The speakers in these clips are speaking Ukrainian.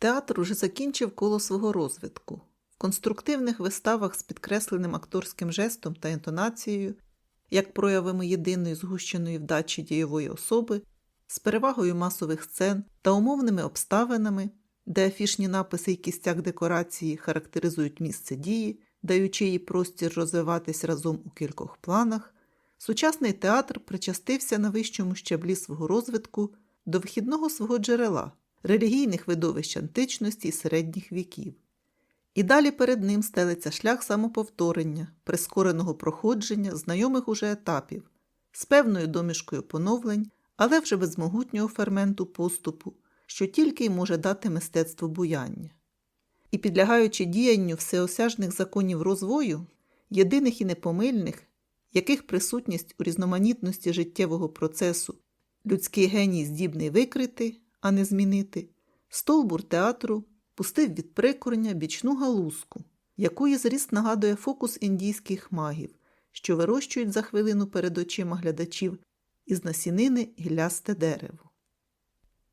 Театр уже закінчив коло свого розвитку. В конструктивних виставах з підкресленим акторським жестом та інтонацією, як проявами єдиної згущеної вдачі дієвої особи, з перевагою масових сцен та умовними обставинами, де афішні написи і кістяк декорації характеризують місце дії, даючи їй простір розвиватись разом у кількох планах, сучасний театр причастився на вищому щаблі свого розвитку до вихідного свого джерела релігійних видовищ античності і середніх віків. І далі перед ним стелиться шлях самоповторення, прискореного проходження знайомих уже етапів, з певною домішкою поновлень, але вже без могутнього ферменту поступу, що тільки й може дати мистецтво буяння. І підлягаючи діянню всеосяжних законів розвою, єдиних і непомильних, яких присутність у різноманітності життєвого процесу людський геній здібний викрити, а не змінити, стовбур театру пустив від прикорення бічну галузку, якої зріст нагадує фокус індійських магів, що вирощують за хвилину перед очима глядачів із насінини гілясте дерево.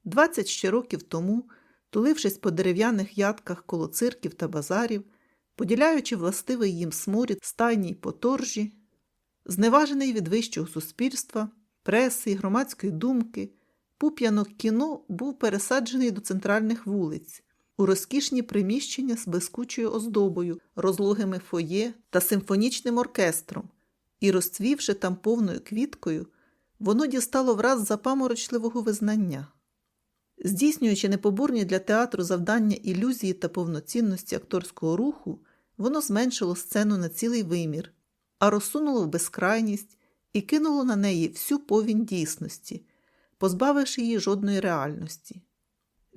Двадцять ще років тому, тулившись по дерев'яних ядках коло цирків та базарів, поділяючи властивий їм сморід стайній поторжі, зневажений від вищого суспільства, преси громадської думки, пуп'янок кіно був пересаджений до центральних вулиць, у розкішні приміщення з блискучою оздобою, розлогими фоє та симфонічним оркестром, і, розцвівши там повною квіткою, воно дістало враз запаморочливого визнання. Здійснюючи непоборні для театру завдання ілюзії та повноцінності акторського руху, воно зменшило сцену на цілий вимір, а розсунуло в безкрайність і кинуло на неї всю повінь дійсності, позбавивши її жодної реальності.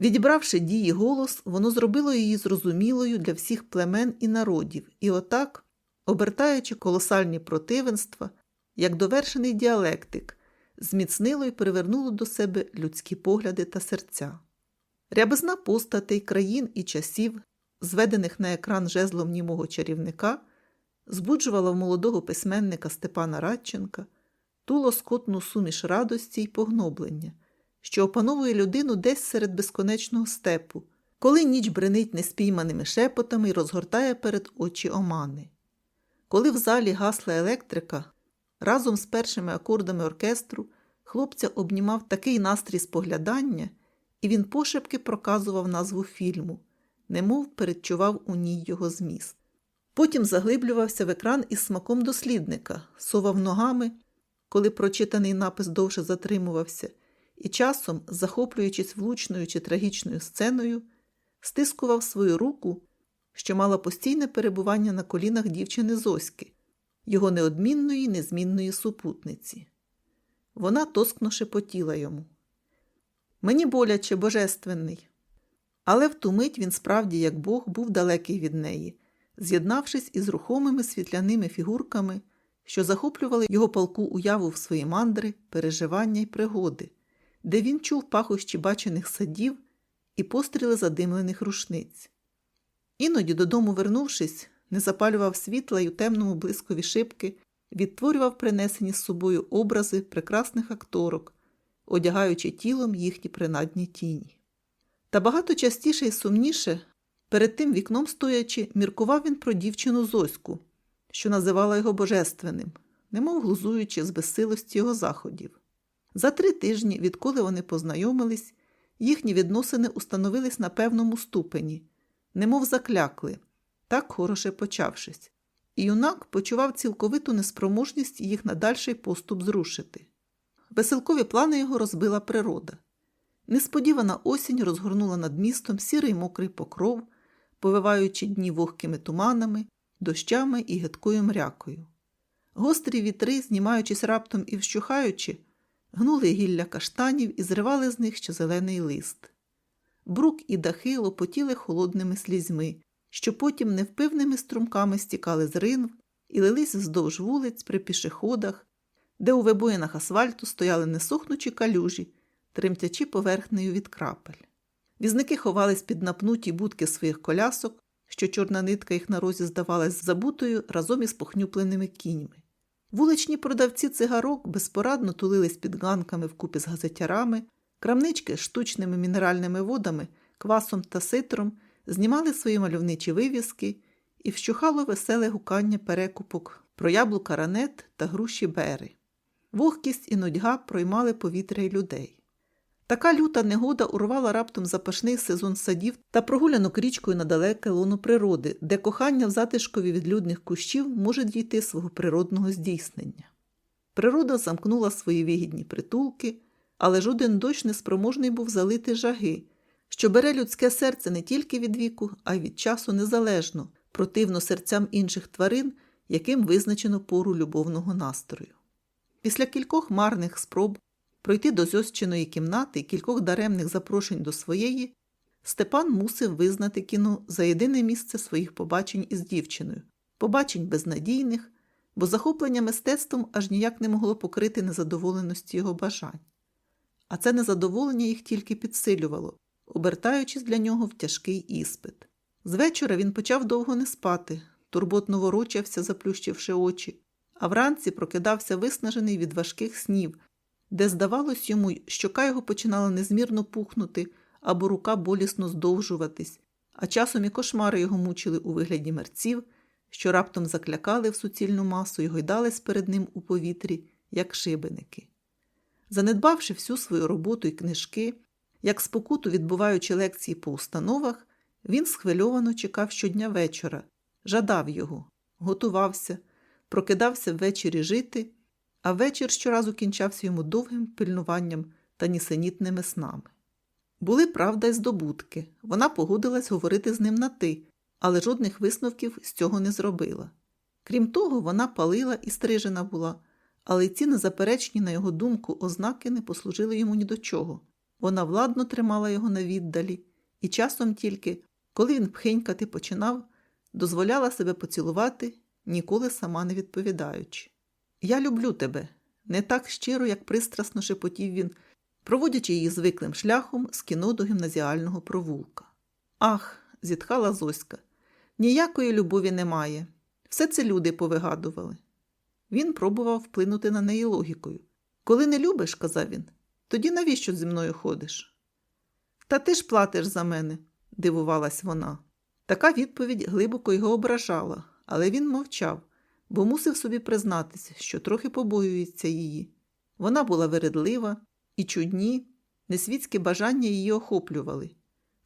Відібравши дії голос, воно зробило її зрозумілою для всіх племен і народів, і отак, обертаючи колосальні противенства, як довершений діалектик, зміцнило і привернуло до себе людські погляди та серця. Рябизна постатей країн і часів, зведених на екран жезлом німого чарівника, збуджувала в молодого письменника Степана Радченка ту лоскотну суміш радості й погноблення, що опановує людину десь серед безконечного степу, коли ніч бренить неспійманими шепотами і розгортає перед очі омани. Коли в залі гасла електрика, разом з першими акордами оркестру хлопця обнімав такий настрій споглядання, і він пошепки проказував назву фільму, немов передчував у ній його зміст. Потім заглиблювався в екран із смаком дослідника, совав ногами, коли прочитаний напис довше затримувався, і часом, захоплюючись влучною чи трагічною сценою, стискував свою руку, що мала постійне перебування на колінах дівчини Зоськи, його неодмінної незмінної супутниці. Вона тоскно шепотіла йому. Мені боляче, божественний. Але в ту мить він справді, як Бог, був далекий від неї, з'єднавшись із рухомими світляними фігурками, що захоплювали його палку уяву в свої мандри, переживання й пригоди, де він чув пахощі бачених садів і постріли задимлених рушниць. Іноді, додому вернувшись, не запалював світла й у темному блискові шибки, відтворював принесені з собою образи прекрасних акторок, одягаючи тілом їхні принадні тіні. Та багато частіше і сумніше, перед тим вікном стоячи, міркував він про дівчину Зоську, що називала його божественним, немов глузуючи з безсилості його заходів. За три тижні, відколи вони познайомились, їхні відносини установились на певному ступені, немов заклякли, так хороше почавшись, і юнак почував цілковиту неспроможність їх на дальший поступ зрушити. Веселкові плани його розбила природа. Несподівана осінь розгорнула над містом сірий мокрий покров, повиваючи дні вогкими туманами, дощами і гидкою мрякою. Гострі вітри, знімаючись раптом і вщухаючи, гнули гілля каштанів і зривали з них ще зелений лист. Брук і дахи лопотіли холодними слізьми, що потім невпивними струмками стікали з ринв і лились вздовж вулиць при пішоходах, де у вибоїнах асфальту стояли несохнучі калюжі, тремтячи поверхнею від крапель. Візники ховались під напнуті будки своїх колясок, що чорна нитка їх на розі здавалась забутою разом із похнюпленими кіньми. Вуличні продавці цигарок безпорадно тулились під ганками вкупі з газетярами, крамнички з штучними мінеральними водами квасом та ситром знімали свої мальовничі вивіски і вщухало веселе гукання перекупок про яблука ранет та груші бери. Вогкість і нудьга проймали повітря й людей. Така люта негода урвала раптом запашний сезон садів та прогулянок річкою на далеке лоно природи, де кохання в затишкові від людних кущів може дійти свого природного здійснення. Природа замкнула свої вигідні притулки, але жоден дощ не спроможний був залити жаги, що бере людське серце не тільки від віку, а й від часу незалежно, противно серцям інших тварин, яким визначено пору любовного настрою. Після кількох марних спроб пройти до зьосчиної кімнати кількох даремних запрошень до своєї, Степан мусив визнати кіно за єдине місце своїх побачень із дівчиною, побачень безнадійних, бо захоплення мистецтвом аж ніяк не могло покрити незадоволеності його бажань. А це незадоволення їх тільки підсилювало, обертаючись для нього в тяжкий іспит. З вечора він почав довго не спати, турботно ворочався, заплющивши очі, а вранці прокидався виснажений від важких снів, де, здавалось йому, щока його починала незмірно пухнути або рука болісно здовжуватись, а часом і кошмари його мучили у вигляді мерців, що раптом заклякали в суцільну масу і гойдались перед ним у повітрі, як шибеники. Занедбавши всю свою роботу і книжки, як спокуту відбуваючи лекції по установах, він схвильовано чекав щодня вечора, жадав його, готувався, прокидався ввечері жити, а вечір щоразу кінчався йому довгим пильнуванням та нісенітними снами. Були правда й здобутки. Вона погодилась говорити з ним на ти, але жодних висновків з цього не зробила. Крім того, вона палила і стрижена була, але ці незаперечні, на його думку, ознаки не послужили йому ні до чого. Вона владно тримала його на віддалі, і часом тільки, коли він пхенькати починав, дозволяла себе поцілувати, ніколи сама не відповідаючи. Я люблю тебе, не так щиро, як пристрасно шепотів він, проводячи її звиклим шляхом з кіно до гімназіального провулка. Ах, зітхала Зоська, ніякої любові немає. Все це люди повигадували. Він пробував вплинути на неї логікою. Коли не любиш, казав він, тоді навіщо зі мною ходиш? Та ти ж платиш за мене, дивувалась вона. Така відповідь глибоко його ображала, але він мовчав, бо мусив собі признатися, що трохи побоюється її. Вона була вередлива, і чудні, несвітські бажання її охоплювали.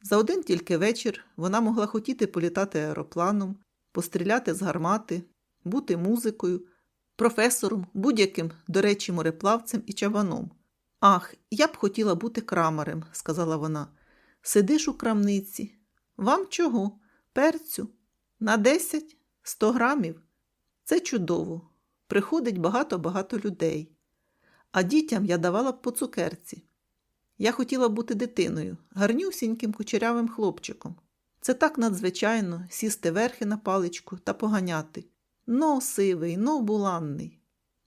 За один тільки вечір вона могла хотіти політати аеропланом, постріляти з гармати, бути музикою, професором, будь-яким, до речі, мореплавцем і чаваном. Ах, я б хотіла бути крамарем, сказала вона. Сидиш у крамниці. Вам чого? Перцю? На десять? Сто грамів? Це чудово. Приходить багато-багато людей. А дітям я давала б по цукерці. Я хотіла бути дитиною, гарнюсіньким кучерявим хлопчиком. Це так надзвичайно сісти верхи на паличку та поганяти. Но сивий, но буланний.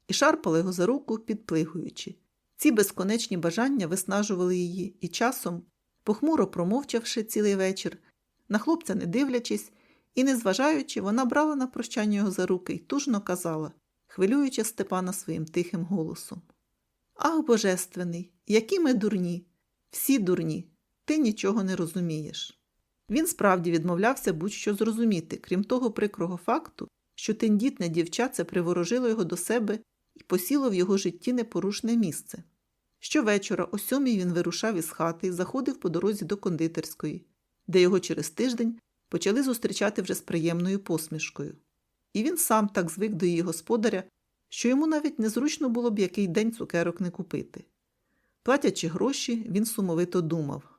І шарпала його за руку, підплигуючи. Ці безконечні бажання виснажували її, і часом, похмуро промовчавши цілий вечір, на хлопця не дивлячись і не зважаючи, вона брала на прощання його за руки і тужно казала, хвилюючи Степана своїм тихим голосом. Ах, божественний, які ми дурні, всі дурні, ти нічого не розумієш. Він справді відмовлявся будь-що зрозуміти, крім того прикрого факту, що тендітне дівча це приворожило його до себе і посіло в його житті непорушне місце. Щовечора, о сьомій він вирушав із хати і заходив по дорозі до кондитерської, де його через тиждень почали зустрічати вже з приємною посмішкою. І він сам так звик до її господаря, що йому навіть незручно було б який день цукерок не купити. Платячи гроші, він сумовито думав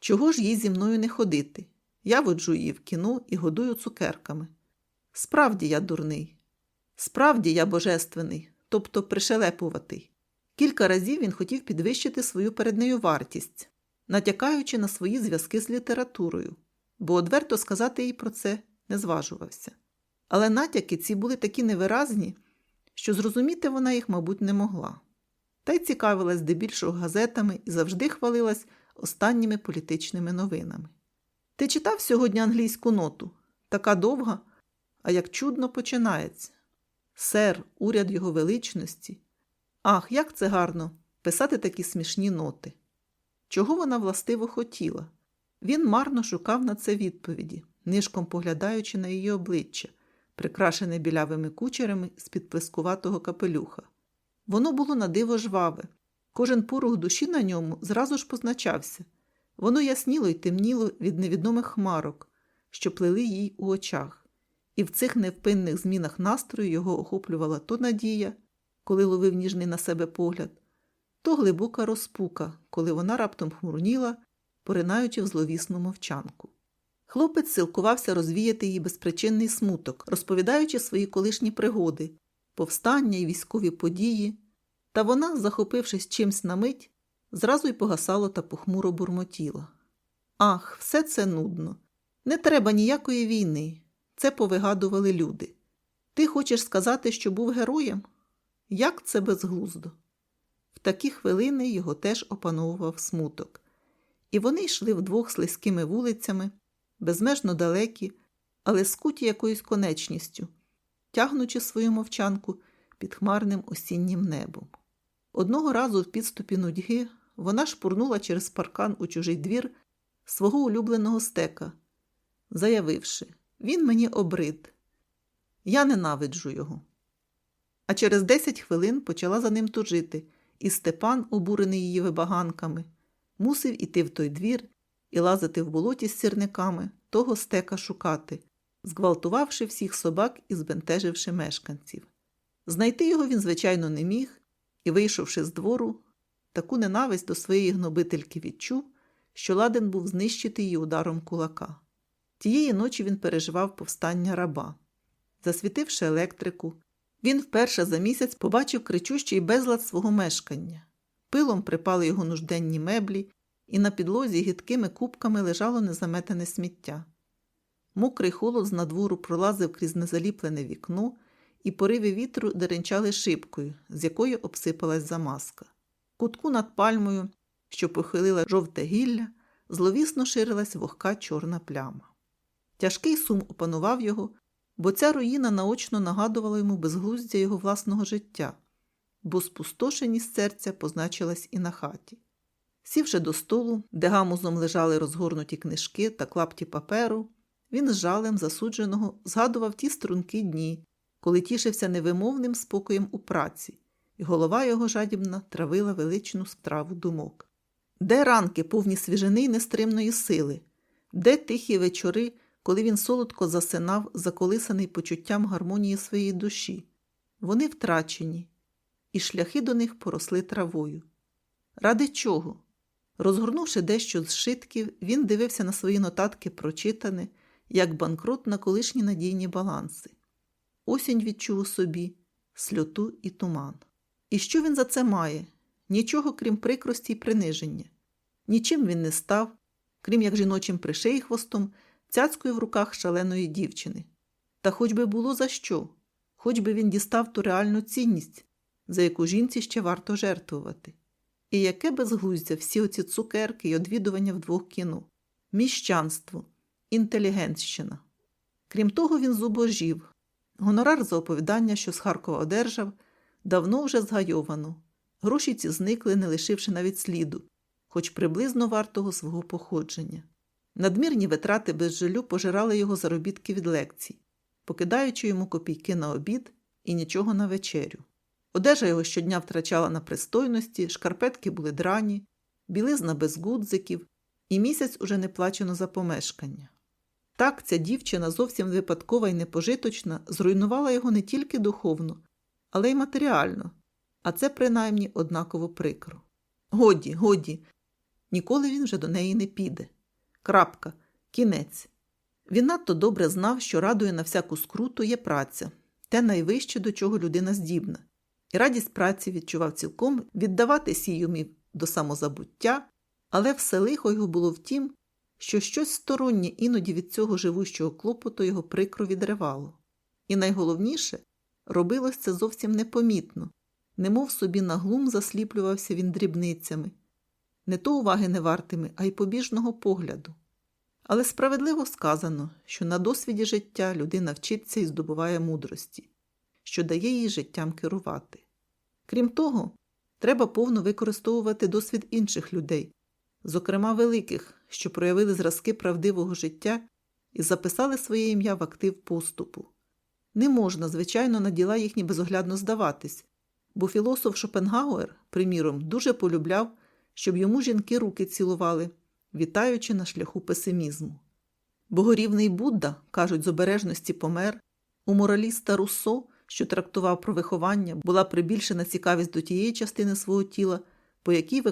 чого ж їй зі мною не ходити? Я воджу її в кіно і годую цукерками. Справді я дурний, справді я божественний, тобто пришелепуватий. Кілька разів він хотів підвищити свою перед нею вартість, натякаючи на свої зв'язки з літературою, бо одверто сказати їй про це не зважувався. Але натяки ці були такі невиразні, що зрозуміти вона їх, мабуть, не могла. Та й цікавилась здебільшого газетами і завжди хвалилась останніми політичними новинами. Ти читав сьогодні англійську ноту? Така довга, а як чудно починається. Сер, уряд його величності. Ах, як це гарно писати такі смішні ноти. Чого вона властиво хотіла? Він марно шукав на це відповіді, нишком поглядаючи на її обличчя, прикрашене білявими кучерами з-під плескуватого капелюха. Воно було на диво жваве. Кожен порух душі на ньому зразу ж позначався. Воно ясніло й темніло від невідомих хмарок, що плели їй у очах, і в цих невпинних змінах настрою його охоплювала то надія, коли ловив ніжний на себе погляд, то глибока розпука, коли вона раптом хмурніла, поринаючи в зловісну мовчанку. Хлопець силкувався розвіяти її безпричинний смуток, розповідаючи свої колишні пригоди, повстання і військові події, та вона, захопившись чимсь на мить, зразу й погасало та похмуро бурмотіла. Ах, все це нудно. Не треба ніякої війни. Це повигадували люди. Ти хочеш сказати, що був героєм? Як це безглуздо? В такі хвилини його теж опановував смуток, і вони йшли вдвох слизькими вулицями, безмежно далекі, але скуті якоюсь конечністю, тягнучи свою мовчанку під хмарним осіннім небом. Одного разу в підступі нудьги вона шпурнула через паркан у чужий двір свого улюбленого стека, заявивши він мені обрид. Я ненавиджу його. А через десять хвилин почала за ним тужити, і Степан, обурений її вибаганками, мусив іти в той двір і лазити в болоті з сірниками, того стека шукати, зґвалтувавши всіх собак і збентеживши мешканців. Знайти його він, звичайно, не міг, і, вийшовши з двору, таку ненависть до своєї гнобительки відчув, що ладен був знищити її ударом кулака. Тієї ночі він переживав повстання раба. Засвітивши електрику, він вперше за місяць побачив кричущий безлад свого мешкання. Пилом припали його нужденні меблі, і на підлозі гидкими кубками лежало незаметене сміття. Мокрий холод з надвору пролазив крізь незаліплене вікно, і пориви вітру деренчали шибкою, з якої обсипалась замазка. Кутку над пальмою, що похилила жовте гілля, зловісно ширилась вогка чорна пляма. Тяжкий сум опанував його, бо ця руїна наочно нагадувала йому безглуздя його власного життя, бо спустошеність серця позначилась і на хаті. Сівши до столу, де гамузом лежали розгорнуті книжки та клапті паперу, він з жалем засудженого згадував ті струнки дні, коли тішився невимовним спокоєм у праці, і голова його жадібна травила величну страву думок. Де ранки, повні свіжини й нестримної сили, де тихі вечори, коли він солодко засинав, заколисаний почуттям гармонії своєї душі. Вони втрачені, і шляхи до них поросли травою. Ради чого? Розгорнувши дещо з шитків, він дивився на свої нотатки прочитане, як банкрот на колишні надійні баланси. Осінь відчув у собі сльоту і туман. І що він за це має? Нічого, крім прикрості й приниження. Нічим він не став, крім як жіночим пришейхвостом, цяцькою в руках шаленої дівчини. Та хоч би було за що, хоч би він дістав ту реальну цінність, за яку жінці ще варто жертвувати. І яке безглуздя всі оці цукерки й одвідування вдвох кіно, міщанство, інтелігентщина. Крім того, він зубожів. Гонорар за оповідання, що з Харкова одержав, давно вже згайовано. Гроші ці зникли, не лишивши навіть сліду, хоч приблизно вартого свого походження. Надмірні витрати без жалю пожирали його заробітки від лекцій, покидаючи йому копійки на обід і нічого на вечерю. Одежа його щодня втрачала на пристойності, шкарпетки були драні, білизна без гудзиків, і місяць уже не плачено за помешкання. Так ця дівчина, зовсім випадкова і непожиточна, зруйнувала його не тільки духовно, але й матеріально, а це принаймні однаково прикро. Годі, годі, ніколи він вже до неї не піде. Крапка, кінець. Він надто добре знав, що радує на всяку скруту є праця, те найвище, до чого людина здібна, і радість праці відчував цілком віддаватись їй умів до самозабуття, але все лихо його було в тім, що щось стороннє іноді від цього живущого клопоту його прикро відривало. І найголовніше, робилось це зовсім непомітно, немов собі на глум засліплювався він дрібницями, не то уваги не вартими, а й побіжного погляду. Але справедливо сказано, що на досвіді життя людина вчиться і здобуває мудрості, що дає їй життям керувати. Крім того, треба повно використовувати досвід інших людей, зокрема великих, що проявили зразки правдивого життя і записали своє ім'я в актив поступу. Не можна, звичайно, на діла їхні безоглядно здаватись, бо філософ Шопенгауер, приміром, дуже полюбляв, щоб йому жінки руки цілували, вітаючи на шляху песимізму. Богорівний Будда, кажуть, з обережності помер, у мораліста Руссо, що трактував про виховання, була прибільшена цікавість до тієї частини свого тіла, по якій,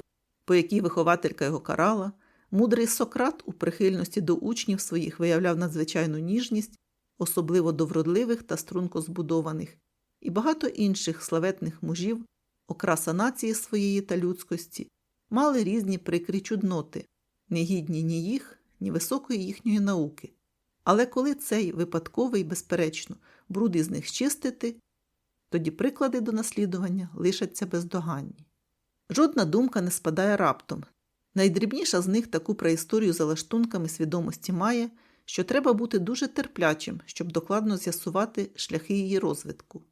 по якій вихователька його карала, мудрий Сократ у прихильності до учнів своїх виявляв надзвичайну ніжність, особливо до вродливих та струнко збудованих, і багато інших славетних мужів, окраса нації своєї та людськості, мали різні прикрі чудноти, не гідні ні їх, ні високої їхньої науки. Але коли цей випадковий, безперечно, бруд із них чистити, тоді приклади до наслідування лишаться бездоганні. Жодна думка не спадає раптом. Найдрібніша з них таку преісторію за лаштунками свідомості має, що треба бути дуже терплячим, щоб докладно з'ясувати шляхи її розвитку.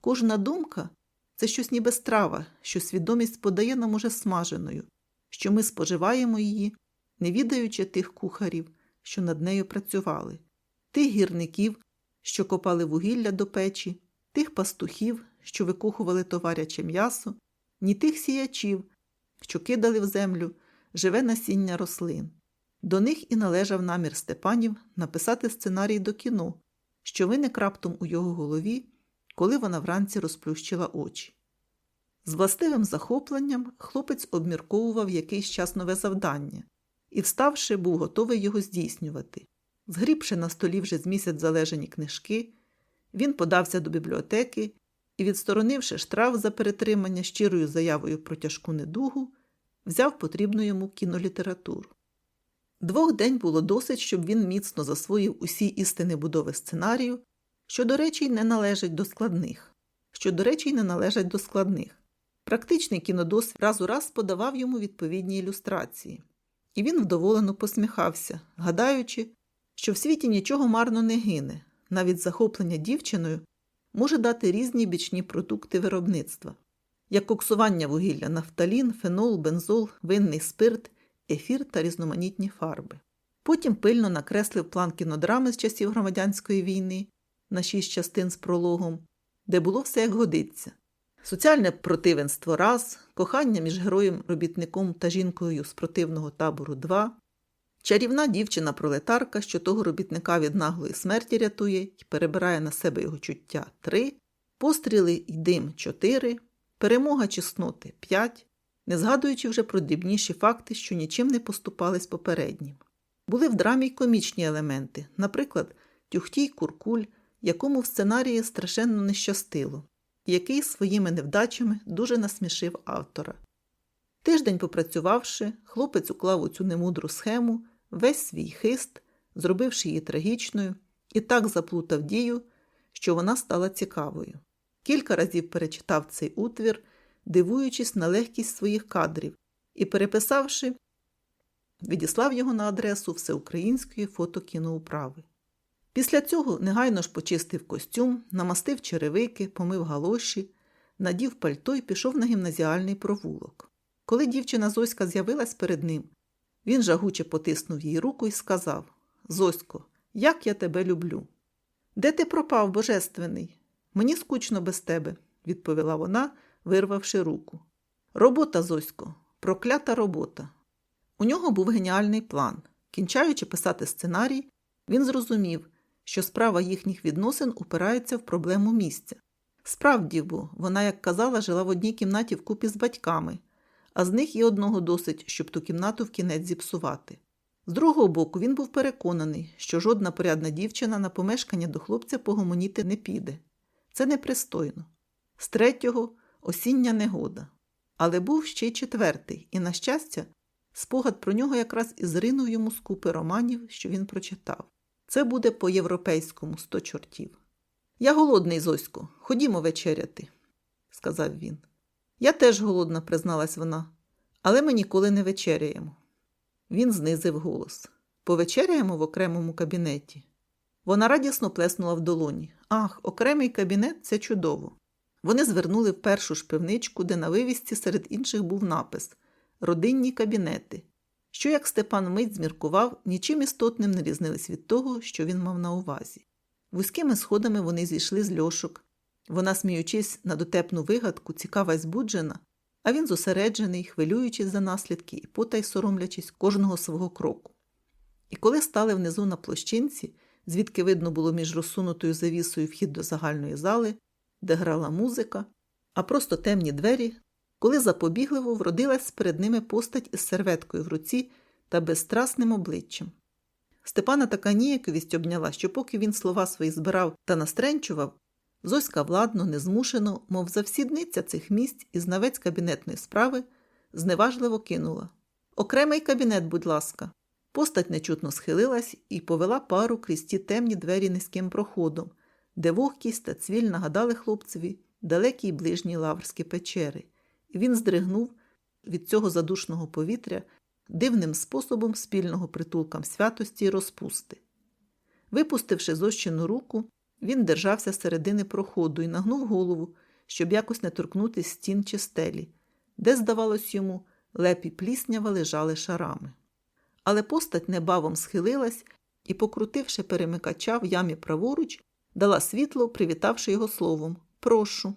Кожна думка це щось ніби страва, що свідомість подає нам уже смаженою, що ми споживаємо її, не відаючи тих кухарів, що над нею працювали, тих гірників, що копали вугілля до печі, тих пастухів, що викухували товаряче м'ясо, ні тих сіячів, що кидали в землю живе насіння рослин. До них і належав намір Степанів написати сценарій до кіно, що виник раптом у його голові, коли вона вранці розплющила очі. З властивим захопленням хлопець обмірковував якийсь час нове завдання і, вставши, був готовий його здійснювати. Згрібши на столі вже з місяць залежані книжки, він подався до бібліотеки і, відсторонивши штраф за перетримання щирою заявою про тяжку недугу, взяв потрібну йому кінолітературу. Двох день було досить, щоб він міцно засвоїв усі істини будови сценарію, що, до речі, й не належать до складних, що, до речі, й не належать до складних. Практичний кінодосвід раз у раз подавав йому відповідні ілюстрації, і він вдоволено посміхався, гадаючи, що в світі нічого марно не гине, навіть захоплення дівчиною може дати різні бічні продукти виробництва, як коксування вугілля, нафталін, фенол, бензол, винний спирт, ефір та різноманітні фарби. Потім пильно накреслив план кінодрами з часів громадянської війни на шість частин з прологом, де було все як годиться. Соціальне противенство раз, кохання між героєм-робітником та жінкою з противного табору два, чарівна дівчина-пролетарка, що того робітника від наглої смерті рятує і перебирає на себе його чуття три, постріли й дим чотири, перемога чесноти п'ять, не згадуючи вже про дрібніші факти, що нічим не поступались попереднім. Були в драмі й комічні елементи, наприклад, тюхтій куркуль, якому в сценарії страшенно не щастило, який своїми невдачами дуже насмішив автора. Тиждень попрацювавши, хлопець уклав у цю немудру схему весь свій хист, зробивши її трагічною, і так заплутав дію, що вона стала цікавою. Кілька разів перечитав цей утвір, дивуючись на легкість своїх кадрів, і, переписавши, відіслав його на адресу Всеукраїнської фотокіноуправи. Після цього негайно ж почистив костюм, намастив черевики, помив галоші, надів пальто і пішов на гімназіальний провулок. Коли дівчина Зоська з'явилась перед ним, він жагуче потиснув їй руку і сказав Зосько, як я тебе люблю. Де ти пропав, божественний? Мені скучно без тебе, відповіла вона, вирвавши руку. Робота, Зосько, проклята робота. У нього був геніальний план. Кінчаючи писати сценарій, він зрозумів, що справа їхніх відносин упирається в проблему місця. Справді, бо вона, як казала, жила в одній кімнаті вкупі з батьками, а з них і одного досить, щоб ту кімнату в кінець зіпсувати. З другого боку, він був переконаний, що жодна порядна дівчина на помешкання до хлопця погомоніти не піде. Це непристойно. З третього осіння негода. Але був ще й четвертий, і, на щастя, спогад про нього якраз і зринув йому з купи романів, що він прочитав. Це буде по-європейському сто чортів. Я голодний, Зосько, ходімо вечеряти, сказав він. Я теж голодна, призналась вона, але ми ніколи не вечеряємо. Він знизив голос. Повечеряємо в окремому кабінеті. Вона радісно плеснула в долоні. Ах, окремий кабінет це чудово. Вони звернули в першу ж пивничку, де на вивісці серед інших був напис Родинні кабінети. що, як Степан мить зміркував, нічим істотним не різнились від того, що він мав на увазі. Вузькими сходами вони зійшли з льошок. Вона, сміючись на дотепну вигадку, цікава й збуджена, а він зосереджений, хвилюючись за наслідки і потай соромлячись кожного свого кроку. І коли стали внизу на площинці, звідки видно було між розсунутою завісою вхід до загальної зали, де грала музика, а просто темні двері, коли запобігливо вродилась перед ними постать із серветкою в руці та безстрасним обличчям. Степана така ніяковість обняла, що поки він слова свої збирав та настренчував, Зоська владно, незмушено, мов завсідниця цих місць і знавець кабінетної справи, зневажливо кинула. Окремий кабінет, будь ласка. Постать нечутно схилилась і повела пару крізь ті темні двері низьким проходом, де вогкість та цвіль нагадали хлопцеві далекі й ближні лаврські печери, і він здригнув від цього задушного повітря дивним способом спільного притулкам святості й розпусти. Випустивши зощену руку, він держався середини проходу і нагнув голову, щоб якось не торкнутися стін чи стелі, де, здавалось йому, лепі пліснява лежали шарами. Але постать небавом схилилась і, покрутивши перемикача в ямі праворуч, дала світло, привітавши його словом Прошу.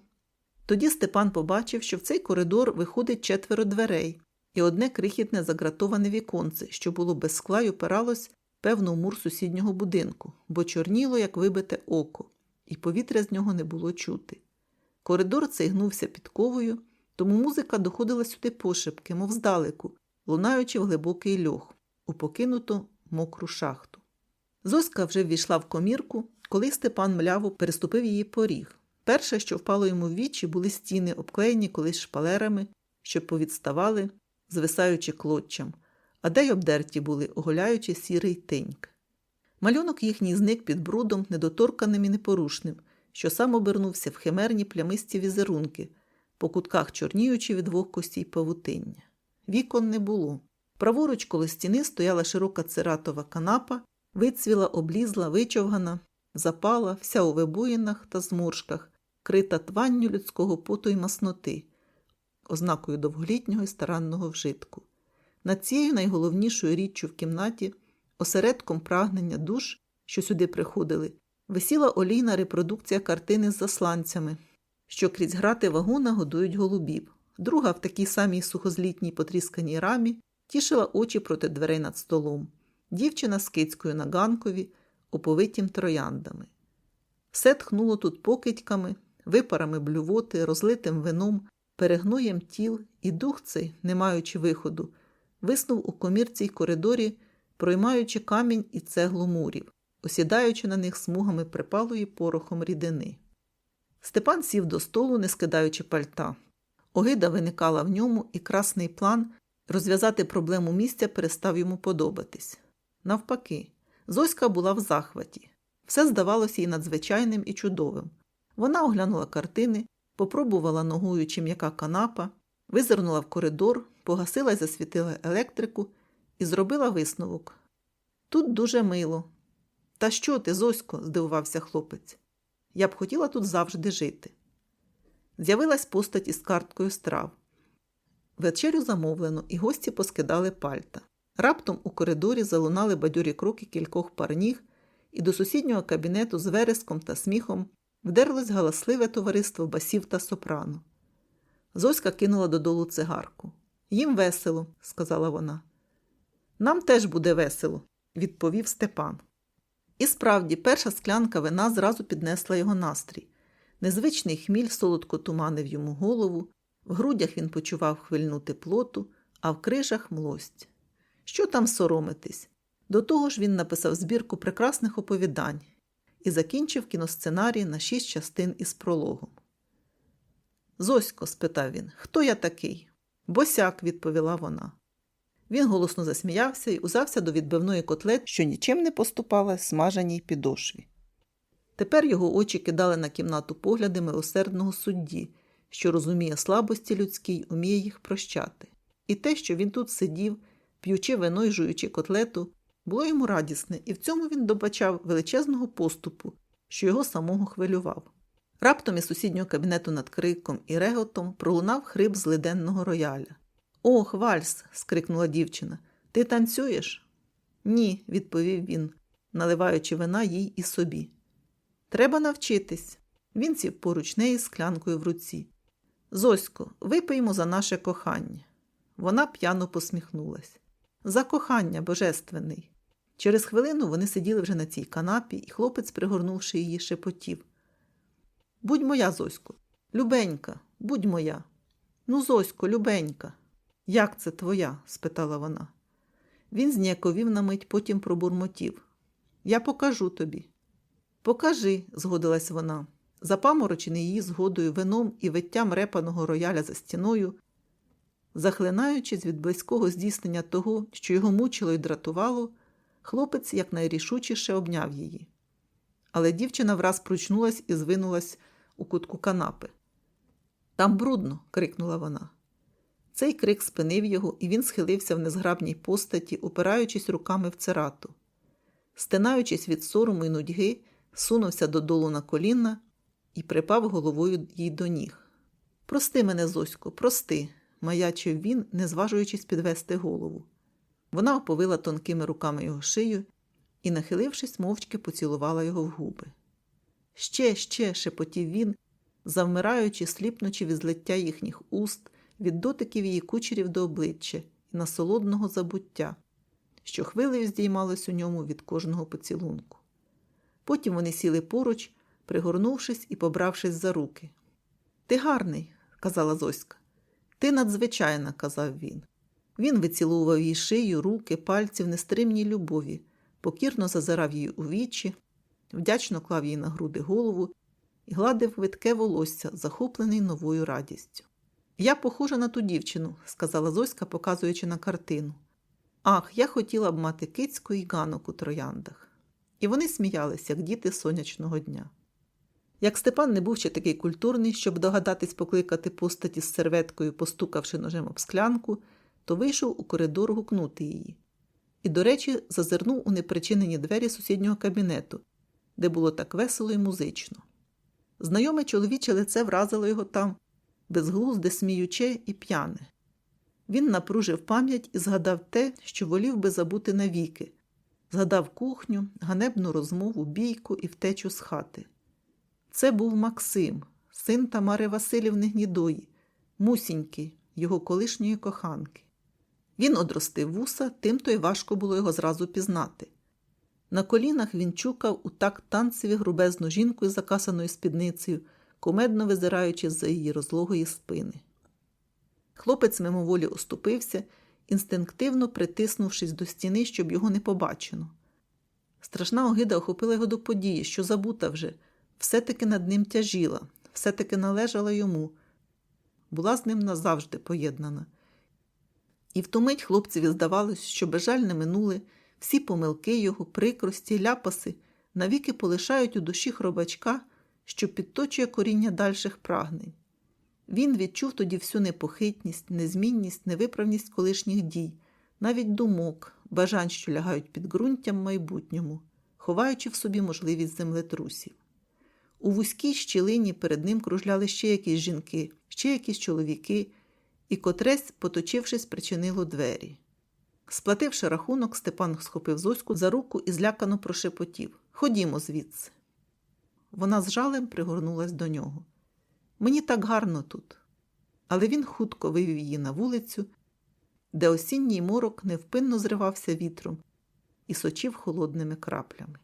Тоді Степан побачив, що в цей коридор виходить четверо дверей, і одне крихітне загратоване віконце, що було без скла й опиралось певно, мур сусіднього будинку, бо чорніло, як вибите око, і повітря з нього не було чути. Коридор цей гнувся підковою, тому музика доходила сюди пошепки, мов здалеку, лунаючи в глибокий льох, у покинуту мокру шахту. Зоська вже ввійшла в комірку, коли Степан мляво переступив її поріг. Перше, що впало йому в вічі, були стіни, обклеєні колись шпалерами, що повідставали, звисаючи клоччям, а де й обдерті були, оголяючи сірий тиньк. Малюнок їхній зник під брудом, недоторканим і непорушним, що сам обернувся в химерні плямисті візерунки, по кутках чорніючи від вогкості й павутиння. Вікон не було. Праворуч коло стіни стояла широка циратова канапа, вицвіла, облізла, вичовгана, запала, вся у вибоїнах та зморшках, крита тванню людського поту й масноти, ознакою довголітнього і старанного вжитку. Над цією найголовнішою річчю в кімнаті, осередком прагнення душ, що сюди приходили, висіла олійна репродукція картини з засланцями, що крізь грати вагона годують голубів. Друга в такій самій сухозлітній потрісканій рамі тішила очі проти дверей над столом. Дівчина з кицькою на ганкові, оповитім трояндами. Все тхнуло тут покидьками, випарами блювоти, розлитим вином, перегноєм тіл, і дух цей, не маючи виходу, виснув у комірці й коридорі, проймаючи камінь і цеглу мурів, осідаючи на них смугами припалої порохом рідини. Степан сів до столу, не скидаючи пальта. Огида виникала в ньому, і красний план розв'язати проблему місця перестав йому подобатись. Навпаки, Зоська була в захваті. Все здавалося їй надзвичайним і чудовим. Вона оглянула картини, попробувала ногою чи м'яка канапа, визирнула в коридор, погасила й засвітила електрику і зробила висновок. Тут дуже мило. Та що ти, Зосько? здивувався хлопець. Я б хотіла тут завжди жити. З'явилась постать із карткою страв. Вечерю замовлено, і гості поскидали пальта. Раптом у коридорі залунали бадьорі кроки кількох парніг, і до сусіднього кабінету з вереском та сміхом вдерлось галасливе товариство басів та сопрано. Зоська кинула додолу цигарку. Їм весело, сказала вона. Нам теж буде весело, відповів Степан. І справді, перша склянка вина зразу піднесла його настрій. Незвичний хміль солодко туманив йому голову, в грудях він почував хвильну теплоту, а в крижах млость. Що там соромитись? До того ж він написав збірку прекрасних оповідань і закінчив кіносценарій на шість частин із прологом. Зосько, спитав він, хто я такий? Босяк, відповіла вона. Він голосно засміявся і узався до відбивної котлет, що нічим не поступала смаженій підошві. Тепер його очі кидали на кімнату погляди милосердного судді, що розуміє слабості людські й уміє їх прощати. І те, що він тут сидів, п'ючи вино й жуючи котлету, було йому радісне, і в цьому він добачав величезного поступу, що його самого хвилював. Раптом із сусіднього кабінету над криком і реготом пролунав хрип злиденного рояля. Ох, вальс. скрикнула дівчина. Ти танцюєш? Ні, відповів він, наливаючи вина їй і собі. Треба навчитись. Він сів поруч неї з склянкою в руці. Зосько, випиймо за наше кохання. Вона п'яно посміхнулась. За кохання божественний. Через хвилину вони сиділи вже на цій канапі, і хлопець, пригорнувши її, шепотів. Будь моя, Зосько, любенька, будь моя. Ну, Зосько, любенька. Як це твоя? спитала вона. Він зніяковів на мить, потім пробурмотів. Я покажу тобі. Покажи, згодилась вона. Запаморочений її згодою вином і виттям репаного рояля за стіною, захлинаючись від близького здійснення того, що його мучило і дратувало, хлопець якнайрішучіше обняв її. Але дівчина враз пручнулась і звинулась у кутку канапи. Там брудно. крикнула вона. Цей крик спинив його, і він схилився в незграбній постаті, упираючись руками в церату. Стинаючись від сорому й нудьги, сунувся додолу на коліна і припав головою їй до ніг. Прости мене, Зосько, прости, маячив він, не зважуючись підвести голову. Вона оповила тонкими руками його шию і, нахилившись, мовчки поцілувала його в губи. Ще, ще, шепотів він, завмираючи, сліпнучи від злиття їхніх уст, від дотиків її кучерів до обличчя і насолодного забуття, що хвилею здіймалось у ньому від кожного поцілунку. Потім вони сіли поруч, пригорнувшись і побравшись за руки. Ти гарний, казала Зоська. Ти надзвичайна, казав він. Він вицілував її шию, руки, пальці в нестримній любові, покірно зазирав її у вічі, вдячно клав їй на груди голову і гладив витке волосся, захоплений новою радістю. Я похожа на ту дівчину, сказала Зоська, показуючи на картину. Ах, я хотіла б мати кицьку і ганок у трояндах. І вони сміялися, як діти сонячного дня. Як Степан не був ще такий культурний, щоб догадатись покликати постаті з серветкою, постукавши ножем об склянку, то вийшов у коридор гукнути її. І, до речі, зазирнув у непричинені двері сусіднього кабінету, де було так весело і музично. Знайоме чоловіче лице вразило його там, безглузде, сміюче і п'яне. Він напружив пам'ять і згадав те, що волів би забути навіки, згадав кухню, ганебну розмову, бійку і втечу з хати. Це був Максим, син Тамари Васильівни Гнідої, мусіньки, його колишньої коханки. Він одростив вуса, тим-то й важко було його зразу пізнати. На колінах він чукав у такт танцеві грубезну жінку із закасаною спідницею, кумедно визираючи з-за її розлогої спини. Хлопець мимоволі оступився, інстинктивно притиснувшись до стіни, щоб його не побачено. Страшна огида охопила його до події, що забута вже, все-таки над ним тяжіла, все-таки належала йому, була з ним назавжди поєднана. І в ту мить хлопцеві здавалось, що безжальне минуле, всі помилки його, прикрості, ляпаси навіки полишають у душі хробачка, що підточує коріння дальших прагнень. Він відчув тоді всю непохитність, незмінність, невиправність колишніх дій, навіть думок, бажань, що лягають під ґрунтям майбутньому, ховаючи в собі можливість землетрусів. У вузькій щілині перед ним кружляли ще якісь жінки, ще якісь чоловіки, і котресь, поточившись, причинило двері. Сплативши рахунок, Степан схопив Зоську за руку і злякано прошепотів Ходімо звідси. Вона з жалем пригорнулась до нього. Мені так гарно тут. Але він хутко вивів її на вулицю, де осінній морок невпинно зривався вітром і сочив холодними краплями.